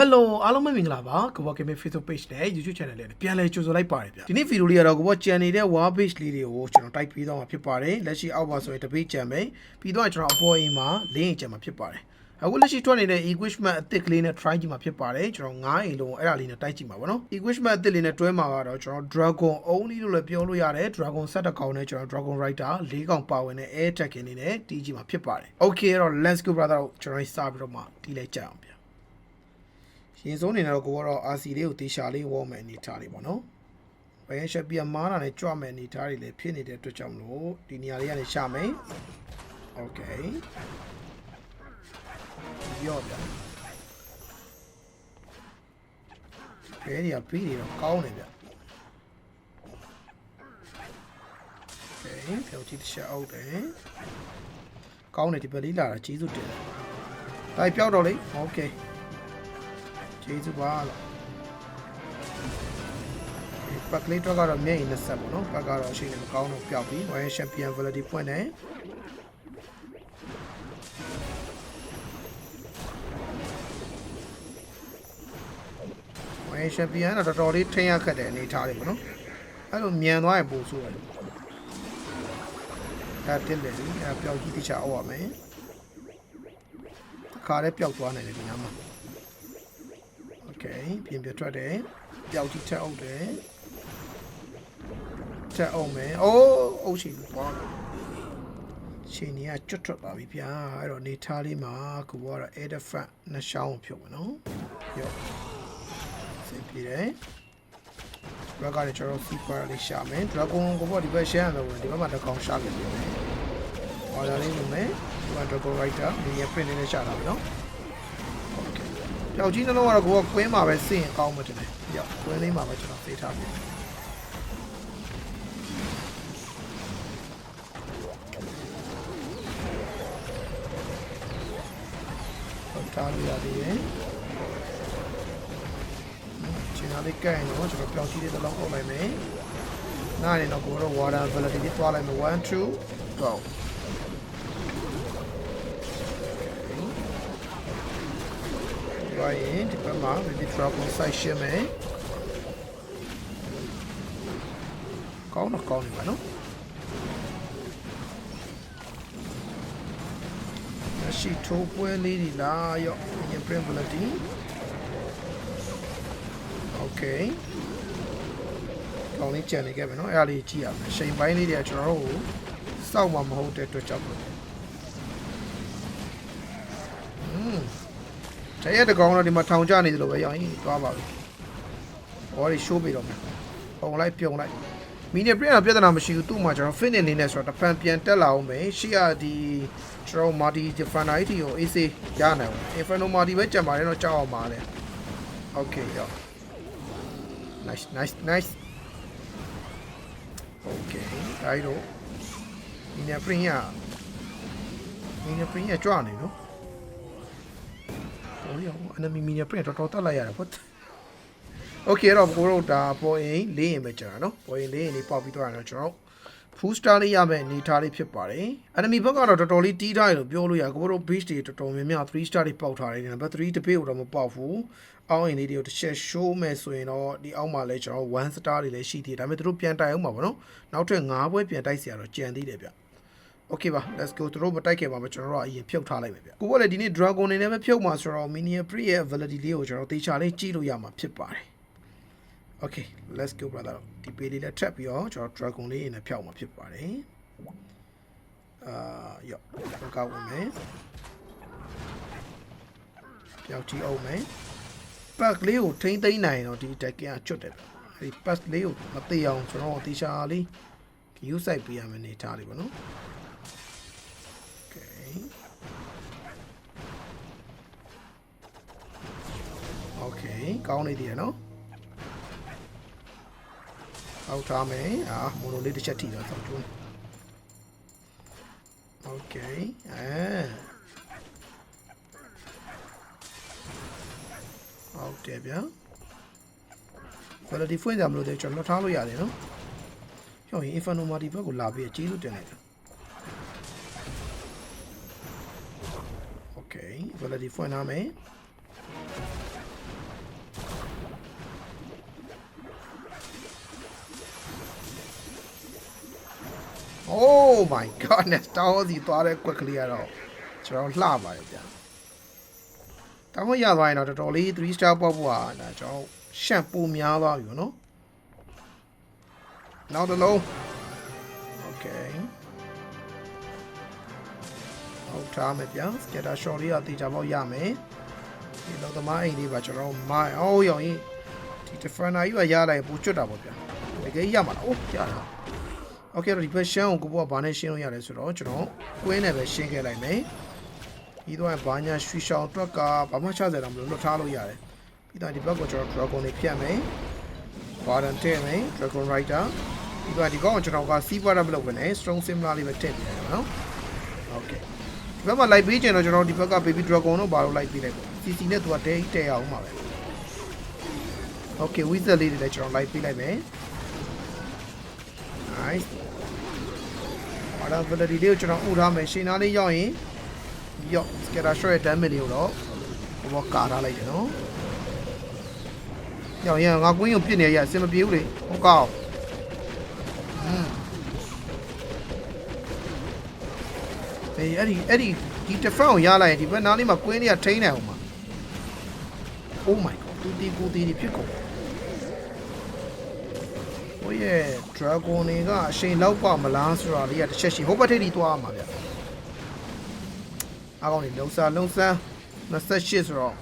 Hello အားလုံးပဲမင်္ဂလာပါကဘော့ကင်မ Facebook page နဲ့ YouTube channel လေးနဲ့ပြန်လည်ကြိုဆိုလိုက်ပါတယ်ဗျဒီနေ့ဗီဒီယိုလေးကတော့ကဘော့ channel နေတဲ့ wall page လေးတွေကိုကျွန်တော်တိုက်ပြီးတော့မှာဖြစ်ပါတယ်လက်ရှိအောက်ပါဆိုရင်တပိတ်ကြံပဲပြီးတော့ကျွန်တော်အပေါ်အိမ်မှာလင်းရင်ကြံမှာဖြစ်ပါတယ်အခုလက်ရှိထွက်နေတဲ့ equipment အသစ်ကလေးနဲ့ try ကြည့်မှာဖြစ်ပါတယ်ကျွန်တော်9အိမ်လုံးအဲ့ဒါလေးနဲ့တိုက်ကြည့်မှာပေါ့နော် equipment အသစ်လေးနဲ့တွဲမှာကတော့ကျွန်တော် dragon only လို့လည်းပြောလို့ရတယ် dragon set တစ်ကောင်နဲ့ကျွန်တော် dragon rider ၄ကောင်ပါဝင်တဲ့ air tag လေးနဲ့တီးကြည့်မှာဖြစ်ပါတယ် okay အဲ့တော့ let's go brother ကျွန်တော်စပြီးတော့မှတီးလိုက်ကြအောင်ဗျ ရင်ဆုံးနေတော့ကိုကတော့ RC လေးကိုတေချာလေးဝေါ်မယ်အနေထားလေးပေါ့နော်။ဘယ်ရှက်ပြမားတာနဲ့ကြွမယ်အနေထားတွေလည်းဖြစ်နေတဲ့အတွက်ကြောင့်မလို့ဒီနေရာလေးကနေရှာမယ်။ Okay ။ရော့ဗျာ။ဘယ်နေရာပြီးနေတော့ကောင်းနေဗျ။ Okay ပြောကြည့်တစ်ချက်အောက်တယ်။ကောင်းတယ်ဒီဘက်လေးလာတာကြီးစုတင်တယ်။ဒါပြောက်တော့လေ။ Okay ။ ကျေးဇူးပါလို့ပတ်ကလေးတော့ကတော့မျက်ရည်နဲ့ဆက်ပေါ့နော်ပတ်ကတော့အရှိန်နဲ့မကောင်းတော့ပျောက်ပြီ Royal Champion Validity ဖွင့်တယ်ဝိုင်းရှင်ပြန်တော့တော်တော်လေးထိန်းရခက်တဲ့အနေထားလေးပေါ့နော်အဲ့လိုမြန်သွားရင်ပို့ဆိုရတယ်အဲ့တက်တယ်ဒီအဲ့ပျောက်ကြီးတခြားအောက်ရမယ်တစ်ခါလေးပျောက်သွားနိုင်တယ်ဒီနားမှာ Okay ပြင်ပြထွက်တယ်ပျောက်ကြီးထက်အုပ်တယ်ထက်အုပ်မယ်အိုးအုပ်ရှိဘူးပေါ့ရှင်နေကကျွတ်ထွက်ပါပြီဗျာအဲ့တော့နေထားလေးမှာကိုကတော့ elephant နှစ်ချောင်းဖြုတ်မယ်နော်ရော့စင်ပြေတယ်ဘက်ကလည်းကျွန်တော် super လေးရှာမယ် dragon ကိုပေါ့ဒီဘက်ရှမ်းရမယ်ဝင်ဒီဘက်မှာတစ်ကောင်ရှာခဲ့ပြီမယ်ဟော်ဒါလေးဝင်မယ်ဒီမှာ dragon rider ဒီရ print လေးနဲ့ရှာတာပဲနော် ပျောက်ကြီးနှလုံးကတော့ကိုကကွင်းမှာပဲစင်ရင်ကောင်းမှတင်တယ်။ရောက်ကွင်းလေးမှာပဲကျွန်တော်ဖေးထားပြီ။ဟုတ်တာရရသေးတယ်။ချင်းနာလေးကဲရင်တော့ကျွန်တော်ပျောက်ကြီးလေးတစ်လုံးအုပ်လိုက်မယ်။နားရင်တော့ကိုကတော့ water ability လေးတွားလိုက်မယ်1 2 go ရရင်ဒီဘက်မှာ maybe trouble site ရှင်းမယ်ကောင်းတော့ကောင်းနေပါနော်ရှိထိုးပွဲလေးဒီလာရော imprintability okay ကောင်းလေးကြံနေခဲ့မယ်နော်အဲ့ဒါလေးကြည့်ရမယ်ချိန်ပိုင်းလေးတွေကကျွန်တော်တို့စောက်မှာမဟုတ်တဲ့အတွက်ကြောင့်อืม တရက်တကောင်တော့ဒီမှာထောင်ကျနေသလိုပဲရောင်းရင်သွားပါပြီ။ဘောတွေရှိုးပြီးတော့မယ်။ပုံလိုက်ပြုံလိုက်မီနီပရင့်ကပြဿနာမရှိဘူးသူ့မှာကျွန်တော် finish လေးနဲ့ဆိုတော့တဖန်ပြန်တက်လာအောင်မယ်။ရှေ့ကဒီကျွန်တော် multi different IT ကို AC ရနိုင်အောင်။ Inferno multi ပဲကြံပါတယ်တော့ကြောက်အောင်ပါလေ။ Okay ရော Nice nice nice Okay ဒါရီတော့မီနီပရင့်ရမီနီပရင့်ရကြွနေနော် ဟိုရော enemy mini print တော်တော်တက်လိုက်ရတယ် what Okay တော့ကိုတို့ဒါပေါ်ရင်လေးရင်ပဲကြာတာနော်ပေါ်ရင်လေးရင်လေးပေါက်ပြီးတော့ရတော့ကျွန်တော် full star လေးရမယ်အနေထားလေးဖြစ်ပါတယ် enemy ဘက်ကတော့တော်တော်လေးတီးထားတယ်လို့ပြောလို့ရကိုတို့ beach တွေတော်တော်များများ3 star တွေပေါက်ထားတယ်နံပါတ်3တပေးတော့မပေါက်ဘူးအောင်းရင်လေးတွေကိုတစ်ချက် show မယ်ဆိုရင်တော့ဒီအောက်မှာလဲကျွန်တော်1 star တွေလည်းရှိသေးတယ်ဒါပေမဲ့သူတို့ပြန်တိုက်အောင်ပါဗောနော်နောက်ထပ်5ပွဲပြန်တိုက်เสียတော့ကြံသေးတယ်ဗျ Okay ပါ let's go သူတို့မတိုက်ခင်ပါပဲကျွန်တော်တို့ကအရင်ဖြုတ်ထားလိုက်မယ်ဗျကိုကလည်းဒီနေ့ dragon နေနဲ့ပဲဖြုတ်မှာဆိုတော့ minion pre ရဲ့ validity လေးကိုကျွန်တော်တေချာလေးကြည့်လို့ရမှာဖြစ်ပါတယ် Okay let's go brother ဒီပေးလေးလည်းထပ်ပြီးတော့ကျွန်တော် dragon လေးနဲ့ဖြောက်မှာဖြစ်ပါတယ်အာရော့ကောက်ဝင်မယ်ဖြောက်ကြည့်အောင်မယ်ပတ်လေးကိုထိမ့်သိမ့်နိုင်တော့ဒီတက်ကင်ကကျွတ်တယ်ဗျအဲဒီပတ်လေးကိုမသေးအောင်ကျွန်တော်တေချာလေး view site ပေးရမယ်နေထားလေးပေါ့နော် Okay ကောင်းနေသေးတယ်နော်အောက်ထားမယ်အာမိုလိုလေးတစ်ချက်ထိတော့ဆောက်ကျွန်း Okay အဲဟုတ်တယ်ဗျာ quality ဖွင့်ကြမလို့တဲ့ကျွန်တော်လွှတ်ထားလို့ရတယ်နော်ကျောင်းရင် Inferno Marty ဘက်ကိုလာပြီးအကျေးလို့တင်လိုက်တာ Okay, ability ဖွင့်ထားမယ် Oh my goodness တောင်းစီသွားတဲ့ကွက်ကလေးကတော့ကျွန်တော်လှပါတယ်ဗျာတောင်းရသွားရင်တော့တော်တော်လေး3 star ပေါက်ဖို့ဟာဒါကျွန်တော်ရှန့်ပူများသွားပြီနော်နောက်တစ်လုံး Okay ဟုတ်ထားမယ်ဗျာ scatter shot လေးကတေချာပေါက်ရမယ်ဒီတော့သမားအိမ်လေးပါကျွန်တော်မိုင်းအော်ရောင်ရင်ဒီ defender ကြီးပါရလိုက်ပူကျွတ်တာပေါ့ဗျာတကယ်ရမှာလားအိုးရတာ โอเคတော့ဒီဘက်ရှမ်းကိုကိုကဘာနဲ့ရှင်းလို့ရလဲဆိုတော့ကျွန်တော်ကွင်းနဲ့ပဲရှင်းခဲ့လိုက်မယ်ပြီးတော့ဘာညာရွှေရှောင်းအတွက်ကဘာမှ60တော့မလို့လွတ်ထားလို့ရတယ်ပြီးတော့ဒီဘက်ကိုကျွန်တော် dragon တွေဖြတ်မယ် warden ထည့်မယ် dragon rider ပြီးတော့ဒီကောင်ကိုကျွန်တော်က sea water မလုပ်ဘဲနဲ့ strong similar လေးပဲထည့်ပြရအောင်နော်โอเคဒီဘက်မှာလိုက်ပေးချင်တော့ကျွန်တော်ဒီဘက်က baby dragon တို့ဘာလို့လိုက်ပေးလိုက်ပေါ့ CC နဲ့သူကတဲတဲအောင်ပါပဲโอเค wizard လေးတွေလည်းကျွန်တော်လိုက်ပေးလိုက်မယ် nice အာဒါဗလဒီလေးကိုကျွန်တော်ဥထားမယ်ရှင်းသားလေးရောက်ရင်ရော့စကရာရှော့ရဲ့ damage လေးကိုတော့ဘောကာထားလိုက်တယ်နော်ရောက်ရင်ငါကွင်းကိုပြစ်နေရအဆင်မပြေဘူးလေဟုတ်ကောက်อืมအေးအဲ့ဒီအဲ့ဒီဒီ defense ကိုရလိုက်ရင်ဒီဘက်နားလေးမှာကွင်းလေးကထိန်းနေအောင်ပါ Oh my god တူတီကိုတီတီဖြစ်ကုန် ဟိုရဲ့ dragon တွေကအရှိန်လောက်ပါမလားဆိုတာလေးကတစ်ချက်ရှိဟိုဘက်ထိပ်ထိသွားမှာဗျအားကောင်းနေလုံစားလုံစား28ဆိုတော့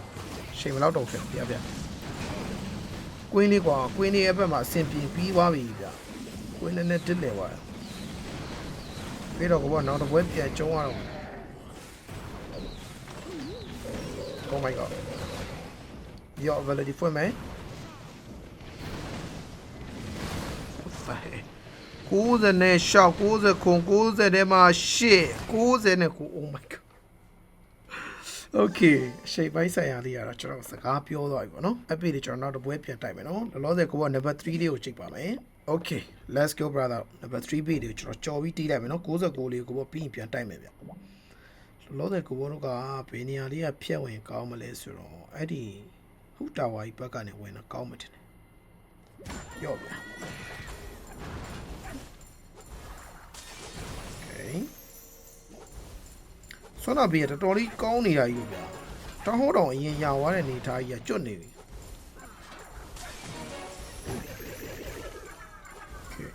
ရှိန်မလောက်တော့ဖြစ်ဗျဗျကွင်းလေးကွာကွင်းလေးရဲ့ဘက်မှာအဆင်ပြေပြီးသွားပြီဗျကွင်းလေးနဲ့တစ်လဲသွားတယ်ပြီးတော့ကောနောက်တစ်ပွဲပြန်ကျုံးရတော့ Oh my god ရော validity ဖွင့်မယ် 90နဲ့ရှောက်90ခု90ထဲမှာ8 90နဲ့ခု Oh my god Okay ရှေ့ပိုင်းဆိုင်ရာလေးကတော့ကျွန်တော်စကားပြောသွားပြီပေါ့နော်အပိတွေကျွန်တော်နောက်တစ်ပွဲပြန်တိုက်မယ်နော်လောလောဆယ်ကိုက number 3လေးကိုချိန်ပါမယ် Okay let's go brother number 3 beat တွေကိုကျွန်တော်ကြော်ပြီးတီးလိုက်မယ်နော်69လေးကိုကိုပြီးရင်ပြန်တိုက်မယ်ဗျလောလောဆယ်ကိုဘောတို့ကဘယ်နေရာလေးကဖြတ်ဝင်ကောင်းမလဲဆိုတော့အဲ့ဒီဟူတာဝါကြီးဘက်ကနေဝင်တော့ကောင်းမှတင်တယ်ရော့ဗျာ Okay ဆွမ်းနာဘေးကတော်တော်လေးကောင်းနေတာကြီးဗျာတောင်းဟောတော်အရင်ရသွားတဲ့နေသားကြီးကကျွတ်နေပြီ Okay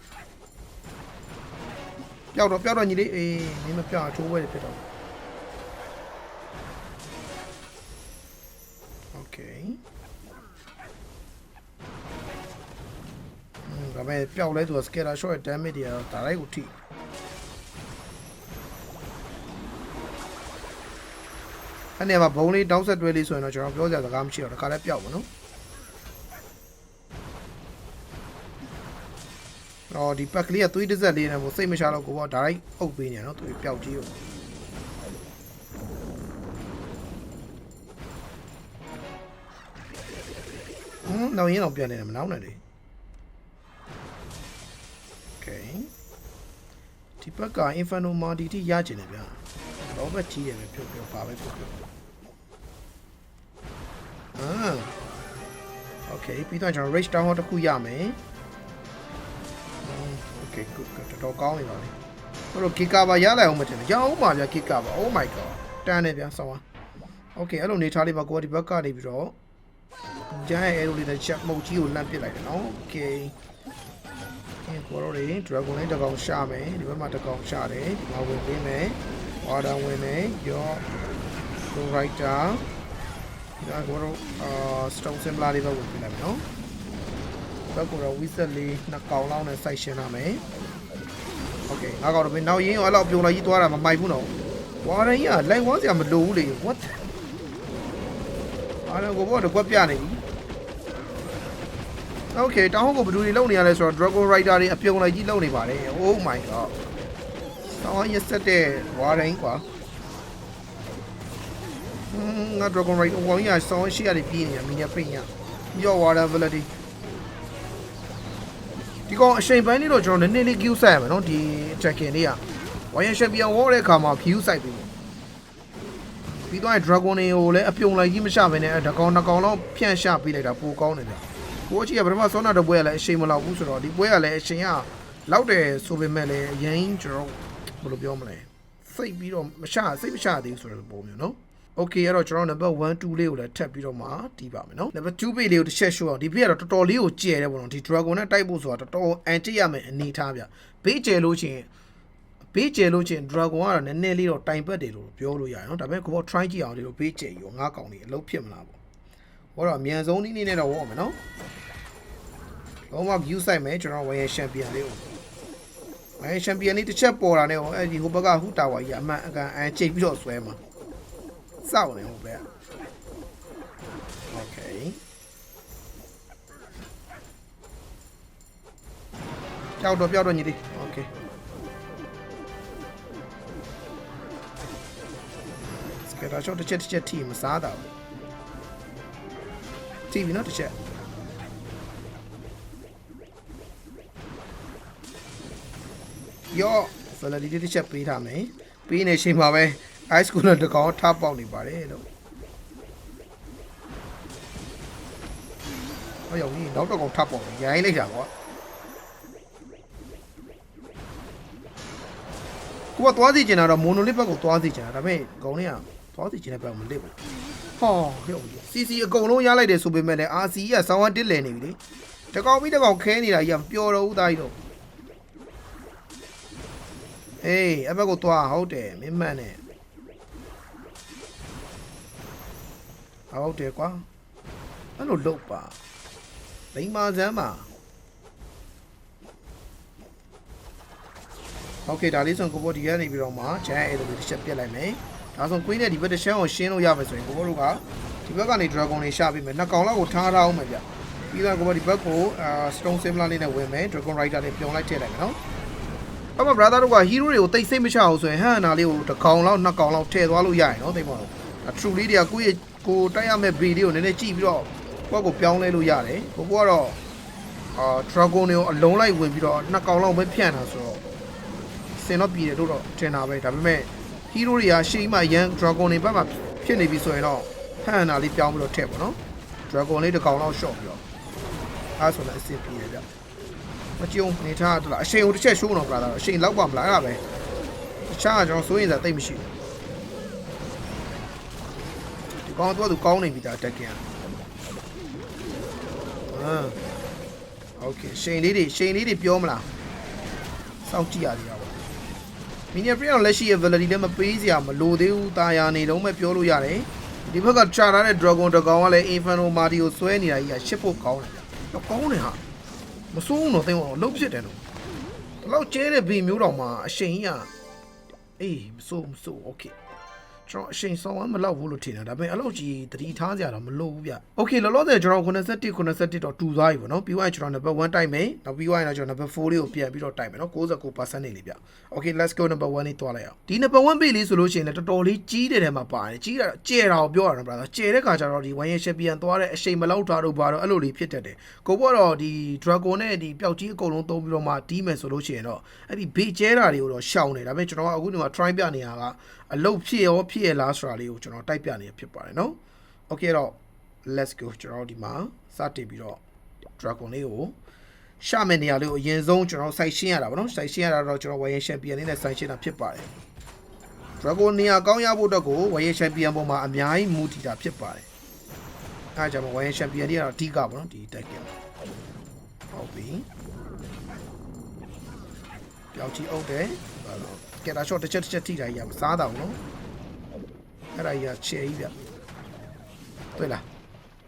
ပျောက်တော့ပျောက်တော့ညီလေးအေးမင်းမပျောက်အချိုးဝဲတွေဖြစ်တော့ Okay อืมဒါပေမဲ့ပျောက်လဲသူက scatter shot ရဲ့ damage တွေကတော့ဒါလိုက်ကိုထိ အဲ့နေရာမှာဘုံလေးတောင်းဆက်တွဲလေးဆိုရင်တော့ကျွန်တော်ပြောစရာစကားမရှိတော့တခါလဲပျောက်ပါနော်တော့ဒီပက်ကလေးကသွေးတစ်စက်လေးနဲ့ကိုစိတ်မချတော့ကိုပေါ့ဒါလိုက်အုပ်ပေးနေနော်သူပျောက်ကြီးကိုဟွန်းတော့ရင်းတော့ပြန်နေတယ်မနောက်နဲ့လေ Okay ဒီဘက်က Inferno Mardi တိရကျင်တယ်ဗျာ လောဘကြီးတယ်ပဲပြုတ်ပြုတ်ပါပဲပြုတ်ပြုတ်အာโอเคပြီးတော့ကျွန်တော် rage down တစ်ခုရမယ်โอเค good good တော်တော်ကောင်းနေပါပြီတို့တို့ giga ပါရလိုက်အောင်မထင်ဘူးရအောင်ပါဗျာ giga ပါ oh my god တန်းနေဗျာဆောင်းပါโอเคအဲ့လိုနေထားလေးပါကိုကဒီဘက်ကနေပြီးတော့ ကျန်ရဲ့ arrow လေးနဲ့ချက်မုတ်ကြီးကိုလန့်ပစ်လိုက်တယ်နော် okay အဲကိုရောတွေ dragon လေးတစ်ကောင်ရှာမယ်ဒီဘက်မှာတစ်ကောင်ရှာတယ်ဒီမှာဝင်ပေးမယ် order ဝင်မယ်ရော go writer ဒါကိုရောအာ stone symbol လေးပဲဝင်ပေးလိုက်မယ်နော်ဘက်ကိုတော့ wizard လေးနှစ်ကောင်လောက်နဲ့ site ရှင်းရမယ် okay ငါကောင်တော့ဘယ်နောက်ရင်းရောအဲ့လောက်ပြုံလိုက်ကြီးသွားတာမမိုက်ဘူးနော် warden ကြီးက light ဝါစရာမလိုဘူးလေ what အားလုံးကိုဘောတော့ကွက်ပြနေပြီ Okay တောင်းဟုတ်ကိုဘယ်သူတွေလုံနေရလဲဆိုတော့ Dragon Rider တွေအပြုံလိုက်ကြီးလုံနေပါတယ် Oh my god တောင်းရဆက်တဲ့ဝါတိုင်းကွာဟင်းငါ Dragon Rider ဝေါင်းရဆောင်းရှိရတယ်ပြေးနေရမင်းရပိညာရော Water Ability ဒီကောင်အချိန်ပိုင်းလေးတော့ကျွန်တော်နည်းနည်းလေး queue ဆိုင်ရမယ်နော်ဒီ check-in လေးကဝိုင်းရ champion wall တဲ့အခါမှာ queue ဆိုင်ပြီပြီးတော့ dragon တွေကိုလည်းအပြုံလိုက်ကြီးမရှဘဲနဲ့တကောင်တစ်ကောင်လောက်ဖြန့်ရှပေးလိုက်တာပိုကောင်းတယ်ဗျကိုအကြီးကပထမဆောနာတပွဲကလည်းအချိန်မလောက်ဘူးဆိုတော့ဒီပွဲကလည်းအချိန်ကလောက်တယ်ဆိုပေမဲ့လည်းအရင်ကျွန်တော် ဘယ်လိုပြောမလဲစိတ်ပြီးတော့မရှာစိတ်မရှာသေးဘူးဆိုတဲ့ပုံမျိုးနော် Okay အဲ့တော့ကျွန်တော် number 1 2လေးကိုလည်းထပ်ပြီးတော့မှတီးပါမယ်နော် number 2 page လေးကိုတစ်ချက်ရှိအောင်ဒီ page ကတော့တော်တော်လေးကိုကျယ်တယ်ပေါ့နော်ဒီ dragon နဲ့တိုက်ဖို့ဆိုတာတော်တော်အန်တိရမယ်အနေထားဗျ page ကျယ်လို့ချင်း page ကျယ်လို့ချင်း dragon ကတော့နည်းနည်းလေးတော့တိုင်ပတ်တယ်လို့ပြောလို့ရတယ်နော်ဒါပေမဲ့ကိုဘော try ကြည့်အောင်ဒီလို page ကျယ်ရောငါးကောင်လေးအလုပ်ဖြစ်မလားပေါ့ဟောတော့အမြန်ဆုံးနည်းနည်းနဲ့တော့ဝေါ့မယ်နော်လုံးဝ view site မယ်ကျွန်တော်ဝယ်ရ champion လေးကို ဝယ် champion လေးတစ်ချက်ပေါ်တာနဲ့ဟောအဲ့ဒီဟိုဘက်ကဟူတာဝါကြီးအမှန်အကန်အန်ချိန်ပြီးတော့ဆွဲမှာ စောက်နေဟိုဘက်โอเคကြောက်တော့ပြောက်တော့ညီလေးโอเคစကတာရှော့တစ်ချက်တစ်ချက်ထိမစားတာဘူးထိပြီနော်တစ်ချက် ယောဖလာဒီတစ်ချက်ပေးထားမယ်ပေးနေချိန်မှာပဲ high school နဲ့တကောင်ထားပေါက်နေပါတယ်လို့ဟောရောက်ပြီနောက်တော့ကောင်ထားပေါက်ရိုင်းလိုက်တာကွာကိုကသွားစီကျင်တာတော့မိုနိုလစ်ဘက်ကိုသွားစီကျင်တာဒါပေမဲ့ကောင်လေးကသွားစီကျင်တဲ့ဘက်မလစ်ဘူးဟောရောက်ပြီစီစီအကုန်လုံးရလိုက်တယ်ဆိုပေမဲ့လည်း RC ကဆောင်းဝတ်တစ်လည်နေပြီလေတကောင်ပြီးတကောင်ခဲနေတာကြီးကပျော်တော့ဦးသားကြီးတော့ အေးအဘက်ကိုသွားဟုတ်တယ်မင်းမှန်နဲ့ ဟုတ်တယ်ကွာအဲ့လိုလုပ်ပါလိမ္မာစမ်းပါโอเคဒါလေးဆိုကိုဘောဒီကနေပြီးတော့မှဂျန်အဲ့လိုတစ်ချက်ပြက်လိုက်မယ်ဒါဆို queen နဲ့ဒီဘက်တစ်ချက်ကိုရှင်းလို့ရမယ်ဆိုရင်ကိုဘောတို့ကဒီဘက်ကနေ dragon လေးရှာပေးမယ်နှစ်ကောင်လောက်ကိုထားထားအောင်မယ်ဗျပြီးတော့ကိုဘောဒီဘက်ကိုအာ stone similar လေးနဲ့ဝင်မယ် dragon rider လေးပြုံလိုက်ထည့်လိုက်မယ်နော် အမ brother တို့က hero တွေကိုတိတ်စိတ်မချအောင်ဆိုရင်ဟန်နာလေးကိုတစ်ကောင်လောက်နှစ်ကောင်လောက်ထည့်သွားလို့ရရင်နော်သိပါတော့ true လေးတွေကကိုယ့်ရဲ့ကိုတိုက်ရမယ့် B လေးကိုနည်းနည်းကြည့်ပြီးတော့ကိုယ့်ကိုပြောင်းလဲလို့ရတယ်ကိုကိုကတော့အာ dragon တွေကိုအလုံးလိုက်ဝင်ပြီးတော့နှစ်ကောင်လောက်ပဲဖြန့်တာဆိုတော့စင်တော့ပြည်တယ်လို့တော့ထင်တာပဲဒါပေမဲ့ hero တွေကရှေ့မှာရန် dragon တွေဘက်မှာဖြစ်နေပြီဆိုရင်တော့ဟန်နာလေးပြောင်းပြီးတော့ထည့်ပါတော့ dragon လေးတစ်ကောင်လောက် short ပြီးတော့အားဆိုလည်းအဆင်ပြေတယ်ဗျ မကြုံနေထားတလားအရှိန်ကိုတစ်ချက်ရှိုးတော့ brother အရှိန်လောက်ပါမလားအဲ့ဒါပဲတခြားကကျွန်တော်စိုးရင်စားတိတ်မရှိဘူး ဒီကောင်တော့သူကောင်းနေပြီဒါတက်ကင်အာโอเคရှိန်လေးတွေရှိန်လေးတွေပြောမလားစောင့်ကြည့်ရသေးတာပေါ့မီနီယပရီအောင်လက်ရှိရဲ့ validity လည်းမပေးစရာမလိုသေးဘူးတာယာနေတော့မှပြောလို့ရတယ်ဒီဘက်က char ထားတဲ့ dragon တကောင်ကလည်း inferno marty ကိုဆွဲနေတာကြီးကရှစ်ဖို့ကောင်းတယ်တော့ကောင်းတယ်ဟာ မစိုးဘူးတော့သိအောင်လုံးဖြစ်တယ်တော့ဒီလောက်ကျဲတဲ့ဘီမျိုးတော်မှာအရှိန်ကြီးကအေးမစိုးမစိုး okay ကျွန်တော်အချိန်ဆောင်မလောက်ဘူးလို့ထင်တာဒါပေမဲ့အလောက်ကြီးတတိထားစရာတော့မလိုဘူးဗျ။ Okay လောလောဆယ်ကျွန်တော်91 91တော့တူသွားပြီပေါ့နော်။ပြီးသွားရင်ကျွန်တော် number 1တိုက်မယ်။နောက်ပြီးသွားရင်တော့ကျွန်တော် number 4လေးကိုပြန်ပြီးတော့တိုက်မယ်နော်69%နေလေဗျ။ Okay let's go number 1လေးတွားလိုက်အောင်။ဒီ number 1 page လေးဆိုလို့ရှိရင်လည်းတော်တော်လေးကြီးတဲ့ထဲမှာပါတယ်။ကြီးတာကျဲတာကိုပြောရတာဗျာ။ကျဲတဲ့ခါကျတော့ဒီ one year champion သွားတဲ့အချိန်မလောက်တာတော့ဘာတော့အဲ့လိုလေးဖြစ်တတ်တယ်။ကိုကတော့ဒီ dragon နဲ့ဒီပျောက်ကြီးအကုန်လုံးသုံးပြီးတော့မှတီးမယ်ဆိုလို့ရှိရင်တော့အဲ့ဒီဘေးကျဲတာတွေကိုတော့ရှောင်နေဒါပေမဲ့ကျွန်တော်ကအခုဒီမှာ try ပြနေတာက အလုတ်ဖြစ်ရောဖြစ်ရလားဆိုတာလေးကိုကျွန်တော်တိုက်ပြနေဖြစ်ပါတယ်နော်။ Okay တော့ let's go ကျွန်တော်ဒီမှာစတင်ပြီးတော့ dragon လေးကိုရှာမယ့်နေရာလေးကိုအရင်ဆုံးကျွန်တော်စိုက်ရှင်းရတာဗောနော်စိုက်ရှင်းရတာတော့ကျွန်တော်ဝယ်ရင် champion လေးနဲ့စိုက်ရှင်းတာဖြစ်ပါတယ် dragon နေရာကောင်းရဖို့အတွက်ကိုဝယ်ရင် champion ပေါ်မှာအများကြီးမူတည်တာဖြစ်ပါတယ်အဲဒါကြောင့်ဝယ်ရင် champion လေးကတော့အဓိကဗောနော်ဒီ deck ကဟုတ်ပြီ ပြောက်ချီအုပ်တယ်ဘာလို့ကက်တာ shot တစ်ချက်တစ်ချက်ထိတာကြီးကမစားတာဘူးနော်အဲ့ဒါကြီးကချဲကြီးဗျတွေ့လား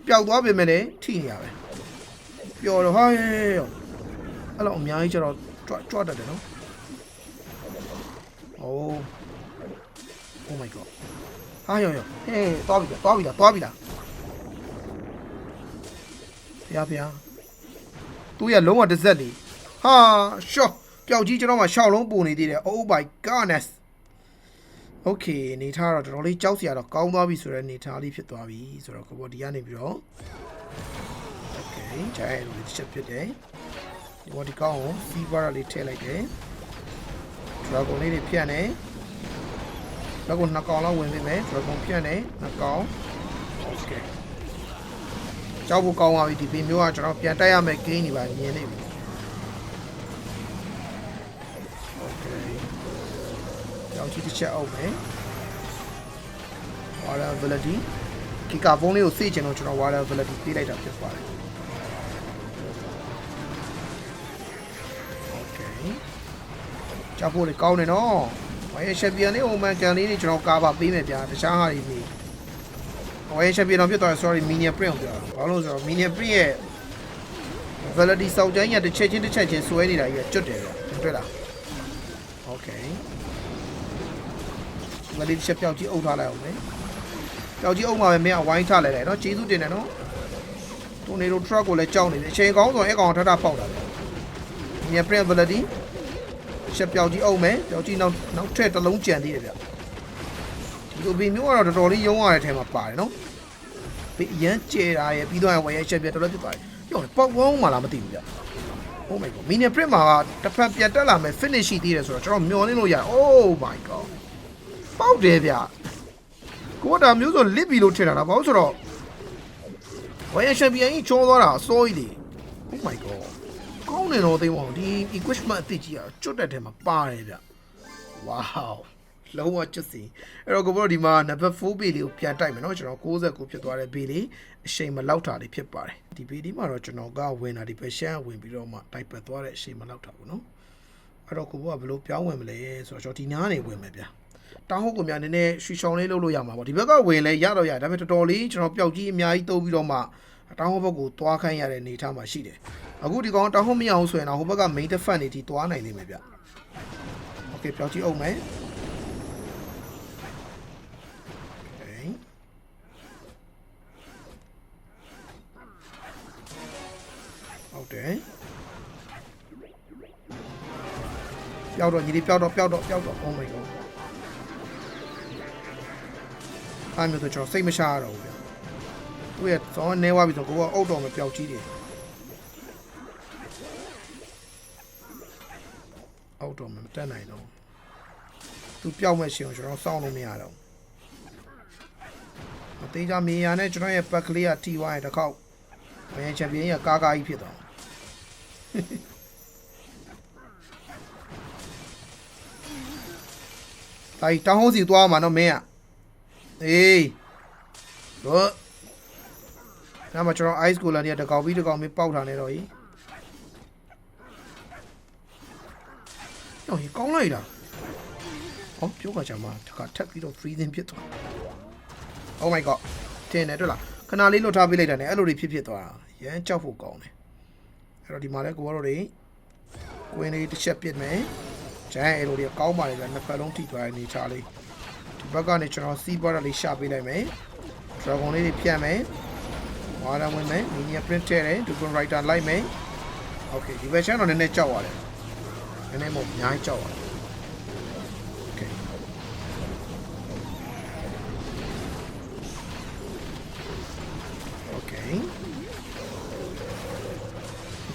ပျောက်သွားပေမဲ့လည်းထိနေရပဲပျော်တော့ဟာရဲအဲ့လောက်အများကြီးကျတော့ကြွကြွတတ်တယ်နော် Oh Oh my god ဟာယောယောဟေးသွားပြီသွားပြီလားသွားပြီလားဖျားဖျားသူရလုံးဝတစ်စက်လေဟာရှော့ ပျောက်ကြီးကျွန်တော်မှရှောက်လုံးပူနေသေးတယ် Oh my godness Okay နေထားတော့တော်တော်လေးကြောက်စရာတော့ကောင်းသွားပြီဆိုတော့နေထားလေးဖြစ်သွားပြီဆိုတော့ကိုဘောဒီကနေပြီးတော့ Okay ဂျိုင်းလိုတစ်ချက်ဖြစ်တယ်ဒီဘောဒီကောင်းကို fever လေးထည့်လိုက်တယ် dragon လေးတွေဖြတ်နေတော့ကိုနှစ်ကောင်လောက်ဝင်ပြီမယ် dragon ဖြတ်နေနှစ်ကောင် Okay ကြောက်ဖို့ကောင်းသွားပြီဒီပင်မျိုးကကျွန်တော်ပြန်တိုက်ရမယ် gain တွေပါမြင်နေပြီ ကြောင်ကြီးတစ်ချက်အုပ်မယ် water ability ဒီကာဖုန်းလေးကိုစေ့ချင်တော့ကျွန်တော် water ability ပေးလိုက်တာဖြစ်ပါတယ် okay ကြောက်ဖို့လေကောင်းတယ်နော်ဝိုင်းချက်ပြန်လေးဟိုမန်ကန်လေးတွေကျွန်တော်ကာပါပေးမယ်ဗျာတခြားဟာတွေပြီးဝိုင်းချက်ပြန်တော့ပြတ်သွားတယ် sorry minion print ကိုပြောတာဘာလို့လဲဆိုတော့ minion print ရဲ့ validity စောက်ကြိုင်းရတစ်ချက်ချင်းတစ်ချက်ချင်းဆွဲနေတာကြီးကကျွတ်တယ်ဗျာတွေ့လား okay မလေးတစ်ချက်ပြောက်ကြီးအုပ်ထားလိုက်အောင်လေပြောက်ကြီးအုပ်မှာပဲမင်းကဝိုင်းထားလိုက်တယ်နော်ကျေးဇူးတင်တယ်နော်တိုနေတို့ truck ကိုလည်းကြောက်နေတယ်အချိန်ကောင်းဆိုရင်အကောင်ထထပေါက်တာပဲ minion print ability ချက်ပြောက်ကြီးအုပ်မယ်ပြောက်ကြီးနောက်နောက်ထက်တစ်လုံးကြံသေးတယ်ဗျဒီလိုဘီမျိုးကတော့တော်တော်လေးရုံးရတဲ့အထဲမှာပါတယ်နော်ဒီအရန်ကျေတာရယ်ပြီးတော့ဝယ်ရချက်ပြတော်တော်ဖြစ်ပါတယ်ပြောတယ်ပေါက်ဝုန်းမှလားမသိဘူးဗျ Oh my god mini print မှာကတစ်ဖက်ပြတ်တက်လာမယ် finish ရှိသေးတယ်ဆိုတော့ကျွန်တော်မျောလင်းလို့ရတယ် Oh my god ပေါက်တယ်ဗျကိုကဒါမျိုးဆိုလစ်ပြီလို့ထင်တာလားဘာလို့ဆိုတော့ဝယ်ရချန်ပီယံကြီးချုံးသွားတာအစိုးကြီးတွေ Oh my god ကောင်းတယ်တော့သိပါအောင်ဒီ equipment အသစ်ကြီးอ่ะကျွတ်တဲ့ထဲမှာပါတယ်ဗျ Wow လုံးဝကျွတ်စီအဲ့တော့ကိုဘောဒီမှာ number 4 bay လေးကိုပြန်တိုက်မယ်เนาะကျွန်တော်69ဖြစ်သွားတဲ့ bay လေးအချိန်မလောက်တာလေးဖြစ်ပါတယ်ဒီ bay ဒီမှာတော့ကျွန်တော်ကဝင်တာဒီပဲရှမ်းဝင်ပြီးတော့မှတိုက်ပတ်သွားတဲ့အချိန်မလောက်တာပေါ့เนาะအဲ့တော့ကိုဘောကဘယ်လိုပြောင်းဝင်မလဲဆိုတော့ကျွန်တော်ဒီနားနေဝင်မယ်ဗျ တောင်းဟုတ်ကိုများနည်းနည်းရွှေချောင်လေးလုပ်လို့ရမှာပေါ့ဒီဘက်ကဝင်လဲရတော့ရဒါပေမဲ့တော်တော်လေးကျွန်တော်ပျောက်ကြီးအများကြီးတုပ်ပြီးတော့မှတောင်းဟုတ်ဘက်ကိုသွားခိုင်းရတဲ့အနေအထားမှာရှိတယ်အခုဒီကောင်တောင်းဟုတ်မရအောင်ဆိုရင်တော့ဟိုဘက်က main defense နေတီသွားနိုင်နေမယ်ဗျ Okay ပျောက်ကြီးအောင်မယ် Okay ဟုတ်တယ်ပျောက်တော့ညီလေးပျောက်တော့ပျောက်တော့ပျောက်တော့ Oh my god အားမျိုးဆိုကျွန်တော်စိတ်မရှာရတော့ဘူးဗျသူ့ရဲ့သောင်းနေဝါပြီဆိုကိုကအုတ်တော်မပျောက်ကြီးတယ်အုတ်တော်မတက်နိုင်တော့သူပျောက်မဲ့ရှင်ကိုကျွန်တော်စောင့်လို့မရတော့မသေးကြမြေယာနဲ့ကျွန်တော်ရဲ့ပက်ကလေးကတီဝိုင်းတစ်ခေါက်ဘယ်ချန်ပီယံကကားကားကြီးဖြစ်သွားတိုင်းတောင်းဟိုးစီသွားမှာနော်မင်းอ่ะ အေးတော့နားမှာကျွန်တော် ice cooler တွေကတကောင်ပြီးတကောင်ပြီးပေါက်တာနေတော့ကြီးတော့ကောင်းလိုက်တာဟောပြောကကြမှာတခါထပ်ပြီးတော့ freezing ဖြစ်သွား Oh my god တင်းနေတွေ့လားခဏလေးလွတ်ထားပေးလိုက်တာနဲ့အဲ့လိုတွေဖြစ်ဖြစ်သွားတာရမ်းကြောက်ဖို့ကောင်းတယ်အဲ့တော့ဒီမှာလဲကိုကတော့တွေကွင်းလေးတစ်ချက်ပစ်မယ်ဂျိုင်းအဲ့လိုတွေကောင်းပါလေဗျနှစ်ဖက်လုံးထိသွားနေချလေး ဘက်ကနေကျွန်တော်စီးပွားတာလေးရှာပေးလိုက်မယ် dragon လေးတွေဖြတ်မယ်ဝါရဝင်မယ် minion print ထည့်တယ် Dugan writer လိုက်မယ် okay ဒီဘက်ချမ်းတော့နည်းနည်းကြောက်ရတယ်နည်းနည်းမဟုတ်အများကြီးကြောက်ရတယ် okay okay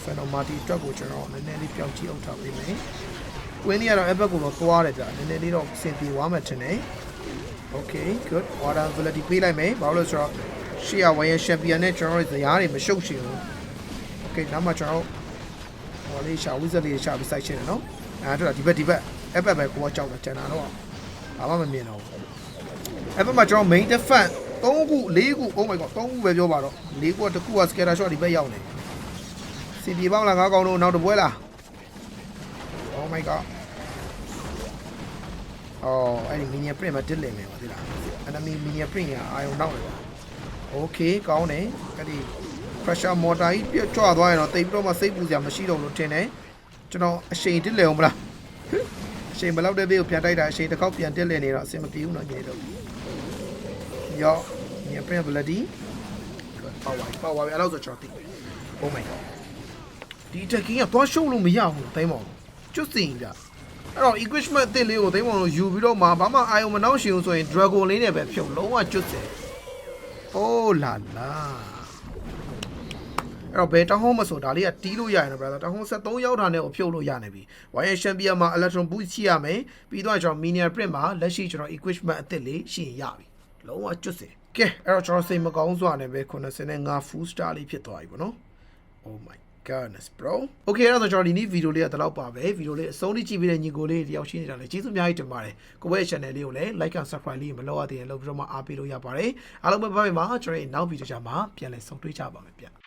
ဖန်တော်မာတီအတွက်ကိုကျွန်တော်နည်းနည်းလေးပြောင်းကြည့်အောင်ထားပေးမယ်။ကွင်းလေးကတော့ epic ကိုတော့သွားတယ်ကြာနည်းနည်းလေးတော့စင်ပြေသွားမှထင်တယ်။ Okay good water ability ပေးလိုက်မယ်။ဘာလို့လဲဆိုတော့ရှေ့ကဝိုင်းရ champion နဲ့ကျွန်တော်တို့ဇရားတွေမရှုပ်ချင်ဘူး။ Okay နောက်မှကျွန်တော်ဟောလေးရှာဝိဇက်လေးရှာပြီးစိုက်ချင်တယ်နော်။အဲဒါဒီဘက်ဒီဘက် epic ပဲကိုကကြောက်တယ်ကျန်တာတော့ဘာမှမမြင်တော့ဘူး။ epic မှာကျွန်တော် main defense 3ခု4ခု oh my god 3ခုပဲပြောပါတော့4ခုကတစ်ခုက scatter shot ဒီဘက်ရောက်နေတယ်စီပြေပေါင်းလားငါးကောင်တို့နောက်တစ်ပွဲလား Oh my god အော်အဲ့ဒီ mini print မှာတစ်လင်မယ်ပါဒီလား enemy mini print ကအာယုံနောက်တယ်ပါ Okay ကောင်းတယ်အဲ့ဒီ pressure motor ကြီးပြတ်ကြွသွားရင်တော့တိတ်ပြီးတော့မှစိတ်ပူစရာမရှိတော့လို့ထင်တယ်ကျွန်တော်အရှိန်တစ်လင်အောင်မလားအရှိန်ဘယ်လောက်တဲ့ဘေးကိုပြန်တိုက်တာအရှိန်တစ်ခေါက်ပြန်တစ်လင်နေတော့အဆင်မပြေဘူးနော်ညီတို့ရော mini print ability power power အဲ့လောက်ဆိုကျွန်တော်သိ Oh my god ဒီတက်ကင်းကသွားရှုပ်လို့မရဘူးသိမ်းပါဦးကျွတ်စင်ကြ အဲ့တော့ equipment အသစ်လေးကိုသိမ်းပါဦးယူပြီးတော့မှဘာမှအာယုံမနှောက်ရှင်ဘူးဆိုရင် dragon လေးနဲ့ပဲဖြုတ်လုံးဝကျွတ်စင် Oh la la အဲ့တော့ဘယ်တောင်းဟုံးမဆိုဒါလေးကတီးလို့ရရင်တော့ brother တောင်းဟုံး73ရောက်တာနဲ့ကိုဖြုတ်လို့ရနေပြီ Wire Champion မှာ Electron Boost ရှိရမယ်ပြီးတော့ကျွန်တော် Minion Print မှာလက်ရှိကျွန်တော် equipment အသစ်လေးရှိရင်ရပြီလုံးဝကျွတ်စင်ကဲအဲ့တော့ကျွန်တော်စိတ်မကောင်းစွာနဲ့ပဲ85 full star လေးဖြစ်သွားပြီပေါ့နော် Oh my goodness bro okay အဲ့တော့ကျွန်တော်ဒီနေ့ဗီဒီယိုလေးကဒီလောက်ပါပဲဗီဒီယိုလေးအဆုံးထိကြည့်ပြီးတဲ့ညီကိုလေးတယောက်ရှိနေတာလေကျေးဇူးအများကြီးတင်ပါတယ်ကိုယ့်ရဲ့ channel လေးကိုလည်း like and subscribe လေးမလုပ်ရသေးရင်လုပ်ပြီးတော့မှအားပေးလို့ရပါတယ်အားလုံးပဲပါပဲမှာကျွန်တော်ရဲ့နောက်ဗီဒီယိုကြမှာပြန်လည်ဆုံတွေ့ကြပါမယ်ဗျ